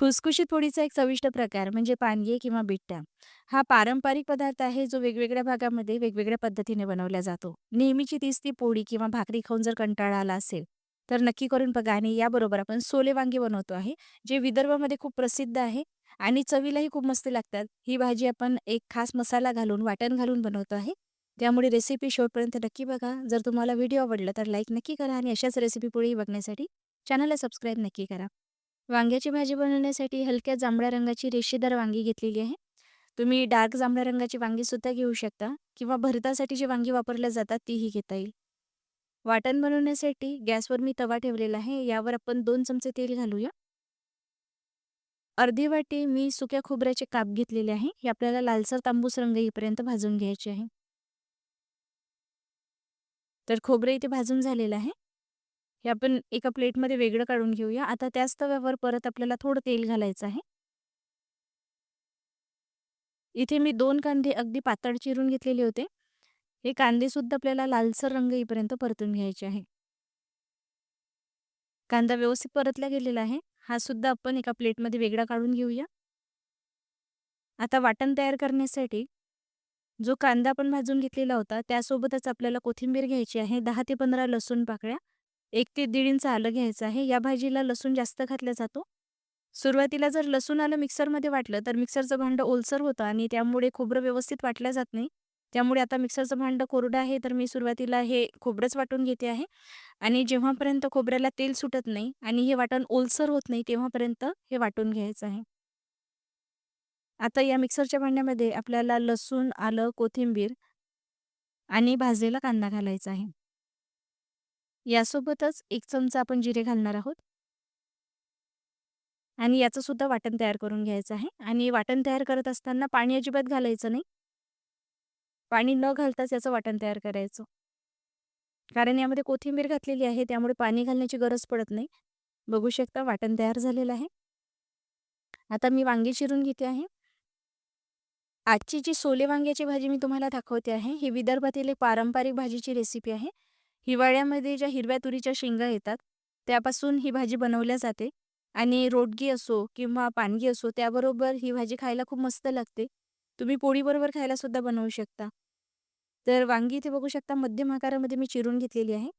खुसखुशीत पोळीचा एक चविष्ट प्रकार म्हणजे पानगी किंवा बिट्ट्या. हा पारंपरिक पदार्थ आहे जो वेगवेगळ्या भागामध्ये वेगवेगळ्या पद्धतीने बनवला जातो. नेहमीची तीच ती पोळी किंवा भाकरी खाऊन जर कंटाळा आला असेल, तर नक्की करून बघा आणि याबरोबर आपण सोले वांगे बनवतो आहे, जे विदर्भामध्ये खूप प्रसिद्ध आहे आणि चवीलाही खूप मस्त लागतात. ही भाजी आपण एक खास मसाला घालून, वाटण घालून बनवतो आहे. त्यामुळे रेसिपी शेवटपर्यंत नक्की बघा. जर तुम्हाला व्हिडिओ आवडला तर लाईक नक्की करा आणि अशाच रेसिपी पुढेही बघण्यासाठी चॅनलला सबस्क्राईब नक्की करा. वांग्याची भाजी बनवण्यासाठी हलक्या जांभळ्या रंगाची रेषेदार वांगी घेतलेली आहे. तुम्ही डार्क जांभळ्या रंगाची वांगीसुद्धा घेऊ शकता किंवा भरतासाठी जी वांगी वापरल्या जातात तीही घेता येईल. वाटण बनवण्यासाठी गॅसवर मी तवा ठेवलेला आहे. यावर आपण दोन चमचे तेल घालूया. अर्धी वाटी मी सुक्या खोबऱ्याचे काप घेतलेले आहे. हे आपल्याला लालसर तांबूस रंग येईपर्यंत भाजून घ्यायचे आहे. तर खोबरं इथे भाजून झालेलं आहे. हे आपण एका प्लेटमध्ये वेगळं काढून घेऊया. आता त्याच तव्यावर परत आपल्याला थोडं तेल घालायचं आहे. इथे मी दोन कांदे अगदी पातळ चिरून घेतलेले होते. हे कांदेसुद्धा आपल्याला लालसर रंग येईपर्यंत परतून घ्यायचे आहे. कांदा व्यवस्थित परतला गेलेला आहे. हा सुद्धा आपण एका प्लेटमध्ये वेगळा काढून घेऊया. आता वाटण तयार करण्यासाठी जो कांदा आपण भाजून घेतलेला होता त्यासोबतच आपल्याला कोथिंबीर घ्यायची आहे. दहा ते 15 लसूण पाकळ्या, एक ते दीड इंच आलं घ्यायचं आहे. या भाजीला लसूण जास्त घातला जातो. सुरुवातीला जर लसूण आलं मिक्सरमध्ये वाटलं तर मिक्सरचं भांडं ओलसर होतं आणि त्यामुळे खोबरं व्यवस्थित वाटलं जात नाही. त्यामुळे आता मिक्सरचं भांडं कोरडं आहे तर मी सुरुवातीला हे खोबरंच वाटून घेते आहे आणि जेव्हापर्यंत खोबऱ्याला तेल सुटत नाही आणि हे वाटण ओलसर होत नाही तेव्हापर्यंत हे वाटून घ्यायचं आहे. आता या मिक्सरच्या भांड्यामध्ये आपल्याला लसूण, आलं, कोथिंबीर आणि भाजलेला कांदा घालायचा आहे. यासोबतच एक चमचा आपण जिरे घालणार आहोत. आणि याचं सुद्धा वाटण तयार करून घ्यायचं आहे आणि वाटण तयार करत असताना पाणी अजिबात घालायचं नाही. पाणी न घालताच याचं वाटण तयार करायचं. कारण यामध्ये कोथिंबीर घातलेली आहे त्यामुळे पाणी घालण्याची गरज पडत नाही. बघू शकता वाटण तयार झालेलं आहे. आता मी वांगी चिरून घेते आहे. आजची जी सोले वांग्याची भाजी मी तुम्हाला दाखवते आहे, ही विदर्भातील एक पारंपरिक भाजीची रेसिपी आहे. हिवाळ्यामध्ये ज्या हिरव्या तुरीच्या शेंगा येतात, त्यापासून ही भाजी बनवल्या जाते आणि रोटगी असो किंवा पानगी असो त्याबरोबर ही भाजी खायला खूप मस्त लागते. तुम्ही पोळीबरोबर खायला सुद्धा बनवू शकता. तर वांगी इथे बघू शकता मध्यम आकारामध्ये मी चिरून घेतलेली आहे.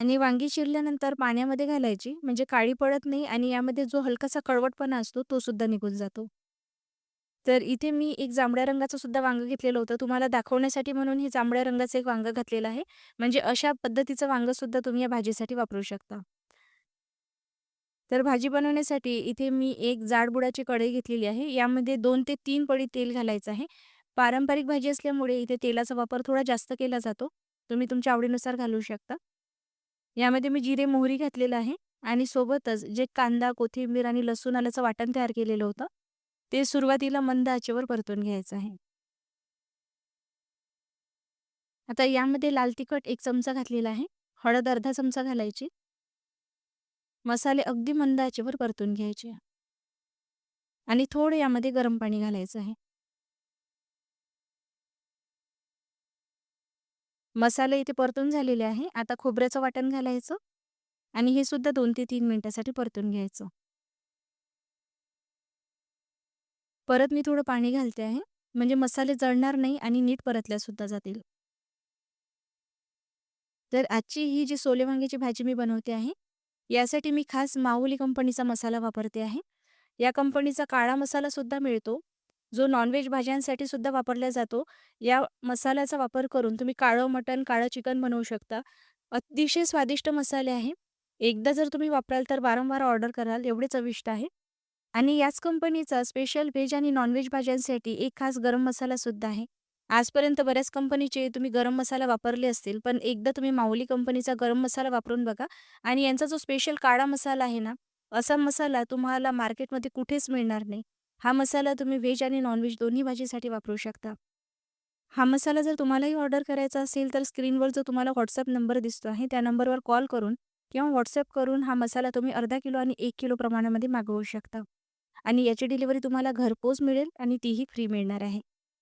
आणि वांगी चिरल्यानंतर पाण्यामध्ये घालायची म्हणजे काळी पडत नाही आणि यामध्ये जो हलकासा कडवटपणा असतो तो सुद्धा निघून जातो. तर इथे मी एक जांभळ्या रंगाचं सुद्धा वांग घेतलेलं होतं. तुम्हाला दाखवण्यासाठी म्हणून हे जांभळ्या रंगाचं एक वांग घातलेलं आहे. म्हणजे अशा पद्धतीचं वांग सुद्धा तुम्ही या भाजीसाठी वापरू शकता. तर भाजी बनवण्यासाठी इथे मी एक जाडबुडाची कढई घेतलेली आहे. यामध्ये दोन ते तीन पळी तेल घालायचं आहे. पारंपरिक भाजी असल्यामुळे इथे तेलाचा वापर थोडा जास्त केला जातो. तुम्ही तुमच्या आवडीनुसार घालू शकता. यामध्ये मी जिरे, मोहरी घातलेलं आहे आणि सोबतच जे कांदा, कोथिंबीर आणि लसूण आल्याचं वाटण तयार केलेलं होतं, ते सुरुवातीला मंद आचेवर परतून घ्यायचं आहे. आता यामध्ये लाल तिखट एक चमचा घातलेला आहे. हळद अर्धा चमचा घालायची. मसाले अगदी मंद आचेवर परतून घ्यायचे. आणि थोडं यामध्ये गरम पाणी घालायचं आहे. मसाले इथे परतून झालेले आहे. आता खोबऱ्याचं वाटण घालायचं आणि हे सुद्धा दोन ते तीन मिनिटासाठी परतून घ्यायचं. परत मी थोडं पाणी घालते आहे. म्हणजे मसाले जळणार नाही आणि नीट परतल्या सुद्धा जातील. तर आजची ही जी सोले वांग्याची भाजी मी बनवते आहे, यासाठी मी खास माऊली कंपनीचा मसाला वापरते आहे. या कंपनीचा काळा मसाला सुद्धा मिळतो, जो नॉनव्हेज भाज्यांसाठी सुद्धा वापरला जातो. या मसाल्याचा वापर करून तुम्ही काळं मटण, काळं चिकन बनवू शकता. अतिशय स्वादिष्ट मसाले आहे. एकदा जर तुम्ही वापराल तर वारंवार ऑर्डर कराल एवढे चविष्ट आहे. आणि याच कंपनीचा स्पेशल व्हेज आणि नॉनव्हेज भाज्यांसाठी एक खास गरम मसाला सुद्धा आहे. आजपर्यंत बऱ्याच कंपनीचे तुम्ही गरम मसाला वापरले असतील, पण एकदा तुम्ही माऊली कंपनीचा गरम मसाला वापरून बघा आणि यांचा जो स्पेशल काळा मसाला आहे ना, असा मसाला तुम्हाला मार्केटमध्ये कुठेच मिळणार नाही. हा मसाला तुम्ही व्हेज आणि नॉनव्हेज दोन्ही भाजीसाठी वापरू शकता. हा मसाला जर तुम्हालाही ऑर्डर करायचा असेल, तर स्क्रीनवर जो तुम्हाला व्हॉट्सअप नंबर दिसतो आहे, त्या नंबरवर कॉल करून किंवा व्हॉट्सअप करून हा मसाला तुम्ही अर्धा किलो आणि एक किलो प्रमाणामध्ये मागवू शकता. आणि याची डिलिव्हरी तुम्हाला घरपोच मिळेल आणि तीही फ्री मिळणार आहे.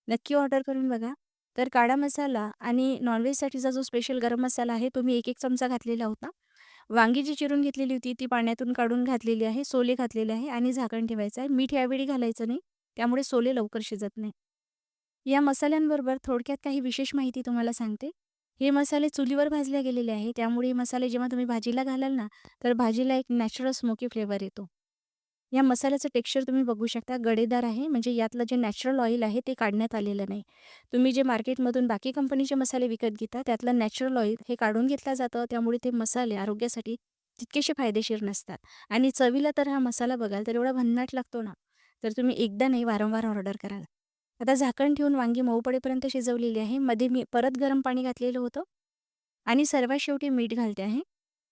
नक्की ऑर्डर करून बघा. तर काळा मसाला आणि नॉनव्हेजसाठीचा जो स्पेशल गरम मसाला आहे, तो मी 1-1 चमचा घातलेला होता. वांगी जी चिरून घेतलेली होती ती पाण्यातून काढून घातलेली आहे सोले घातलेले आहे आणि झाकण ठेवायचं आहे मीठ यावेळी घालायचं नाही त्यामुळे सोले लवकर शिजत नाही या मसाल्यांबरोबर थोडक्यात काही विशेष माहिती तुम्हाला सांगते हे मसाले चुलीवर भाजले गेलेले आहे त्यामुळे हे मसाले जेव्हा तुम्ही भाजीला घालाल ना तर भाजीला एक नॅचरल स्मोकी फ्लेवर येतो या मसाल्याचं टेक्स्चर तुम्ही बघू शकता गडेदार आहे. म्हणजे यातलं जे नॅचरल ऑइल आहे ते काढण्यात आलेलं नाही. तुम्ही जे मार्केटमधून बाकी कंपनीचे मसाले विकत घेता त्यातलं नॅचरल ऑइल हे काढून घेतलं जातं. त्यामुळे ते मसाले आरोग्यासाठी तितकेसे फायदेशीर नसतात. आणि चवीला तर हा मसाला बघाल तर एवढा भन्नाट लागतो ना तर तुम्ही एकदा नाही वारंवार ऑर्डर कराल. आता झाकण ठेवून वांगी मऊ पडेपर्यंत शिजवलेली आहे. मध्ये मी परत गरम पाणी घातलेलं होतं. आणि सर्वात शेवटी मीठ घालते आहे.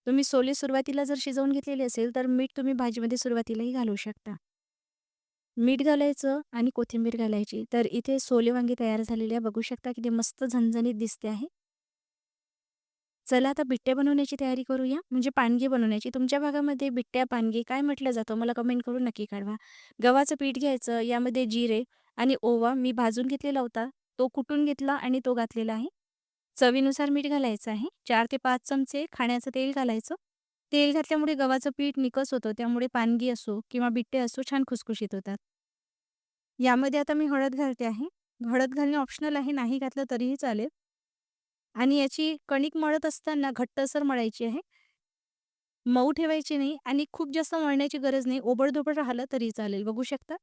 तुम्ही सोले सुरुवातीला जर शिजवून घेतलेली असेल तर मीठ तुम्ही भाजीमध्ये सुरुवातीलाही घालू शकता. मीठ घालायचं आणि कोथिंबीर घालायची. तर इथे सोले वांगी तयार झालेले आहे. बघू शकता किती मस्त झणझणीत दिसते आहे. चला आता बिट्ट्या बनवण्याची तयारी करूया. म्हणजे पानगी बनवण्याची. तुमच्या भागामध्ये बिट्ट्या पानगी काय म्हटलं जातं? मला कमेंट करून नक्की कळवा. गव्हाचं पीठ घ्यायचं यामध्ये जिरे आणि ओवा मी भाजून घेतलेला होता. तो कुटून घेतला आणि तो घातलेला आहे. चवीनुसार मीठ घालायचं आहे. चार ते पाच चमचे खाण्याचं तेल घालायचं. तेल घातल्यामुळे गव्हाचं पीठ निकस होतं त्यामुळे पानगी असो किंवा बिट्टे असो छान खुसखुशीत होतात. यामध्ये आता मी हळद घालते आहे. हळद घालणे ऑप्शनल आहे नाही घातलं तरीही चालेल. आणि याची कणिक मळत असताना घट्टसर मळायची आहे. मऊ ठेवायची नाही आणि खूप जास्त मळण्याची गरज नाही. ओबडधोबड राहिलं तरी चालेल. बघू शकता?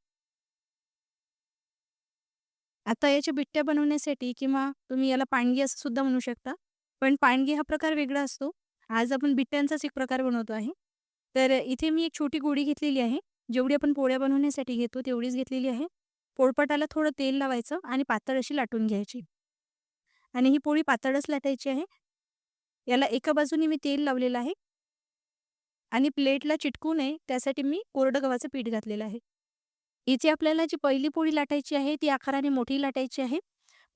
आता याच्या बिट्ट्या बनवण्यासाठी किंवा तुम्ही याला पाणगी असं सुद्धा म्हणू शकता. पण पाणगी हा प्रकार वेगळा असतो. आज आपण बिट्ट्यांचाच एक प्रकार बनवतो आहे. तर इथे मी एक छोटी गोडी घेतलेली आहे. जेवढी आपण पोळ्या बनवण्यासाठी घेतो तेवढीच घेतलेली आहे. पोळपटाला थोडं तेल लावायचं आणि पातळ अशी लाटून घ्यायची. आणि ही पोळी पातळच लाटायची आहे. याला एका बाजूने मी तेल लावलेलं आहे. आणि प्लेटला चिटकू नये त्यासाठी मी कोरडं गव्हाचं पीठ घातलेलं आहे. इथे आपल्याला जी पहिली पोळी लाटायची आहे ती आकाराने मोठी लाटायची आहे.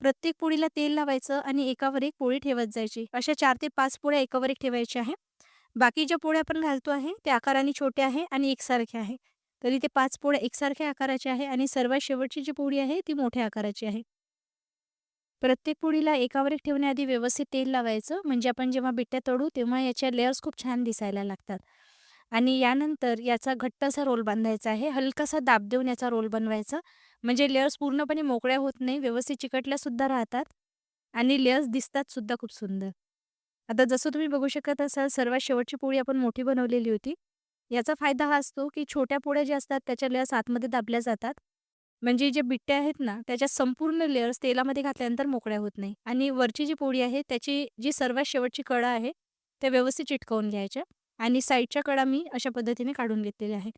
प्रत्येक पोळीला तेल लावायचं आणि एकावर एक पोळी ठेवत जायची. अशा चार ते पाच पोळ्या एकावर एक ठेवायच्या आहे. बाकी ज्या पोळ्या आपण घालतो आहे त्या आकाराने छोट्या आहे आणि एकसारख्या आहे. तरी ते पाच पोळ्या एकसारख्या आकाराच्या आहे आणि सर्वात शेवटची जी पोळी आहे ती मोठ्या आकाराची आहे. प्रत्येक पोळीला एकावर एक ठेवण्याआधी व्यवस्थित तेल लावायचं. म्हणजे आपण जेव्हा बिट्ट्या तळू तेव्हा याच्या लेअर्स खूप छान दिसायला लागतात. आणि यानंतर याचा घट्टसा रोल बांधायचा आहे. हलकासा दाब देऊन याचा रोल बनवायचा. म्हणजे लेअर्स पूर्णपणे मोकळ्या होत नाही व्यवस्थित चिकटल्यासुद्धा राहतात आणि लेयर्स दिसतात सुद्धा खूप सुंदर. आता जसं तुम्ही बघू शकत असाल सर्वात शेवटची पोळी आपण मोठी बनवलेली होती. याचा फायदा हा असतो की छोट्या पोळ्या ज्या असतात त्याच्या लेयर्स आतमध्ये दाबल्या जातात. म्हणजे जे बिट्ट्या आहेत ना त्याच्या संपूर्ण लेअर्स तेलामध्ये घातल्यानंतर मोकळ्या होत नाही. आणि वरची जी पोळी आहे त्याची जी सर्वात शेवटची कडा आहे त्या व्यवस्थित चिटकवून घ्यायच्या. आणि साईडच्या कडा मी अशा पद्धतीने काढून घेतलेल्या आहे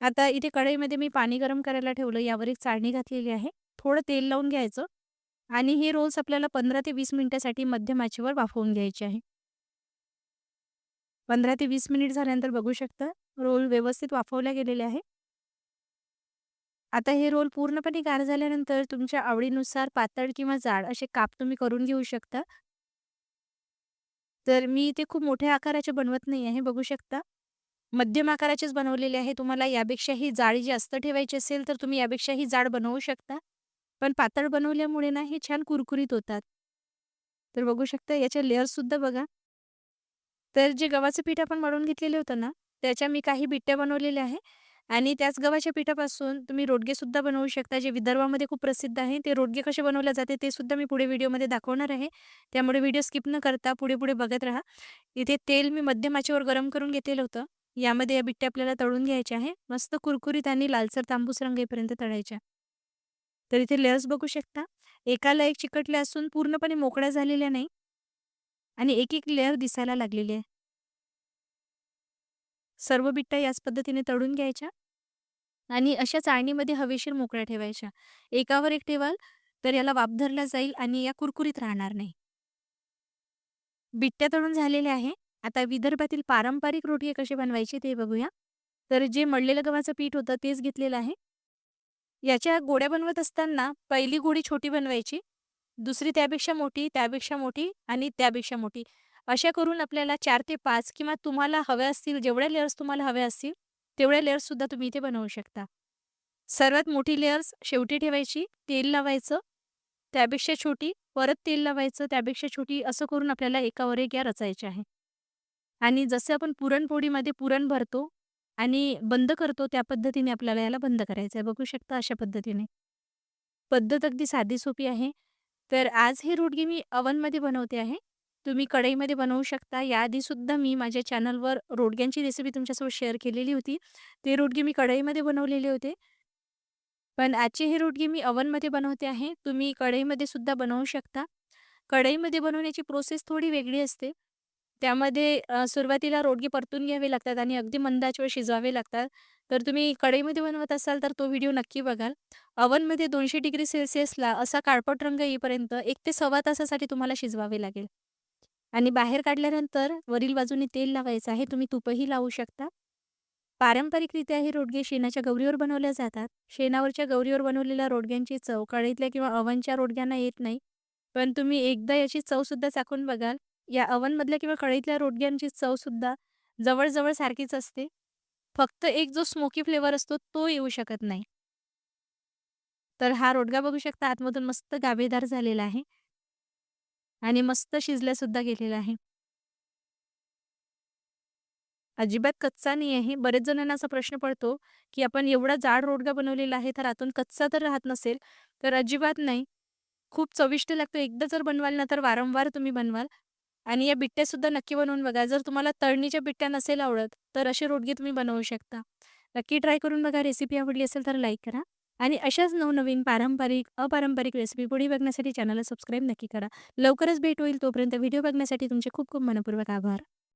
आता इथे कढईमध्ये मी पाणी गरम करायला ठेवलं यावर एक चाळणी घातलेली आहे. थोडं तेल लावून घ्यायचं आणि हे रोल्स आपल्याला पंधरा ते वीस मिनिटासाठी मध्यम आचेवर वाफवून घ्यायचे आहे. पंधरा ते वीस मिनिट झाल्यानंतर बघू शकता रोल व्यवस्थित वाफवल्या गेलेले आहे आता हे रोल पूर्णपणे गार झाल्यानंतर तुमच्या आवडीनुसार पातळ किंवा जाड असे काप तुम्ही करून घेऊ शकता. तर मी ते खूप मोठ्या आकाराचे बनवत नाही आहे बघू शकता. मध्यम आकाराचेच बनवलेले आहे. तुम्हाला यापेक्षाही जाळी जास्त ठेवायची असेल तर तुम्ही यापेक्षाही जाड बनवू शकता. पण पातळ बनवल्यामुळे ना हे छान कुरकुरीत होतात. तर बघू शकता याच्या लेअरसुद्धा बघा. तर जे गव्हाचं पीठ आपण मळून घेतलेले होतं ना त्याच्या मी काही बिट्ट्या बनवलेल्या आहे. आणि त्याच गव्हाच्या पिठापासून तुम्ही रोडगे सुद्धा बनवू शकता जे विदर्भामध्ये खूप प्रसिद्ध आहे. ते रोडगे कसे बनवले जाते ते सुद्धा मी पुढे व्हिडिओमध्ये दाखवणार आहे. त्यामुळे व्हिडिओ स्किप न करता पुढे पुढे बघत राहा. इथे तेल मी मध्यम आचेवर गरम करून घेतलेलं होतं. यामध्ये या बिट्ट्या आपल्याला तळून घ्यायच्या आहे. मस्त कुरकुरीत आणि लालसर तांबूस रंग येईपर्यंत तळायच्या. तर इथे लेअर्स बघू शकता. एकाला एक चिकटल्या असून पूर्णपणे मोकळ्या झालेल्या नाही. आणि एक एक लेअर दिसायला लागलेली आहे. सर्व बिट्ट्या याच पद्धतीने तळून घ्यायच्या. आणि अशा चाळणीमध्ये हवेशीर मोकळ्या ठेवायच्या. एकावर एक ठेवाल तर याला वाप धरला जाईल आणि या कुरकुरीत राहणार नाही. बिट्ट्या तळून झालेल्या आहे. आता विदर्भातील पारंपरिक रोटी कशी बनवायची ते बघूया. तर जे मळलेलं गव्हाचं पीठ होतं तेच घेतलेलं आहे. याच्या गोड्या बनवत असताना पहिली गोडी छोटी बनवायची. दुसरी त्यापेक्षा मोठी त्यापेक्षा मोठी आणि त्यापेक्षा मोठी. अशा करून आपल्याला चार ते पाच किंवा तुम्हाला हव्या असतील जेवढ्या लेअर्स तुम्हाला हव्या असतील तेवढ्या लेअर्ससुद्धा तुम्ही इथे बनवू शकता सर्वात मोठी लेअर्स शेवटी ठेवायची तेल लावायचं त्यापेक्षा छोटी परत तेल लावायचं त्यापेक्षा छोटी असं करून आपल्याला एकावर एक या रचायचे आहे आणि जसं आपण पुरणपोळीमध्ये पुरण भरतो आणि बंद करतो त्या पद्धतीने आपल्याला याला बंद करायचं आहे. बघू शकता अशा पद्धतीने. पद्धत अगदी साधी सोपी आहे. तर आज हे रोडगी मी अवनमध्ये बनवते आहे. तुम्ही कढईमध्ये बनवू शकता. याआधीसुद्धा मी माझ्या चॅनलवर रोडग्यांची रेसिपी तुमच्यासोबत शेअर केलेली होती. ते रोडगे मी कढईमध्ये बनवलेले होते. पण आजचे हे रोडगे मी अवनमध्ये बनवते आहे. तुम्ही कढईमध्ये सुद्धा बनवू शकता. कढईमध्ये बनवण्याची प्रोसेस थोडी वेगळी असते. त्यामध्ये अ, सुरुवातीला रोडगे परतून घ्यावे लागतात आणि अगदी मंद आचेवर शिजवावे लागतात. तर तुम्ही कढईमध्ये बनवत असाल तर तो व्हिडिओ नक्की बघाल. अवनमध्ये 200 डिग्री सेल्सिअसला असा काळपट रंग येईपर्यंत 1 ते सव्वा तासासाठी तुम्हाला शिजवावे लागेल. आणि बाहेर काढल्यानंतर वरील बाजूने तेल लावायचं आहे. तुम्ही तुपही लावू शकता. पारंपरिकरित्या हे रोडगे शेणाच्या गौरीवर बनवल्या जातात. शेणावरच्या गौरीवर बनवलेल्या रोडग्यांची चव कळीतल्या किंवा अवनच्या रोडग्यांना येत नाही. पण तुम्ही एकदा याची चवसुद्धा चाखून बघाल. या अवनमधल्या किंवा कळीतल्या रोडग्यांची चवसुद्धा जवळजवळ सारखीच असते. फक्त एक जो स्मोकी फ्लेवर असतो तो येऊ शकत नाही. तर हा रोडगा बघू शकता आतमधून मस्त गाभेदार झालेला आहे. आणि मस्त शिजल्यासुद्धा गेलेला आहे. अजिबात कच्चा नाही आहे. बरेच जणांना असा प्रश्न पडतो, की आपण एवढा जाड रोडगा बनवलेला आहे, तर आतून कच्चा तर राहत नसेल? तर अजिबात नाही. खूप चविष्ट लागतो. एकदा जर बनवाल ना, तर वारंवार तुम्ही बनवाल. आणि या बिट्ट्यासुद्धा नक्की बनवून बघा. जर तुम्हाला तळणीच्या बिट्ट्या नसेल आवडत, तर असे रोडगे तुम्ही बनवू शकता. नक्की ट्राय करून बघा. रेसिपी आवडली असेल तर लाईक करा. आणि अशाच नवनवीन पारंपरिक, अपारंपरिक रेसिपी पुढे बघण्यासाठी चॅनलला सबस्क्राईब नक्की करा. लवकरच भेट होईल. तोपर्यंत व्हिडिओ बघण्यासाठी तुमचे खूप खूप मनपूर्वक आभार.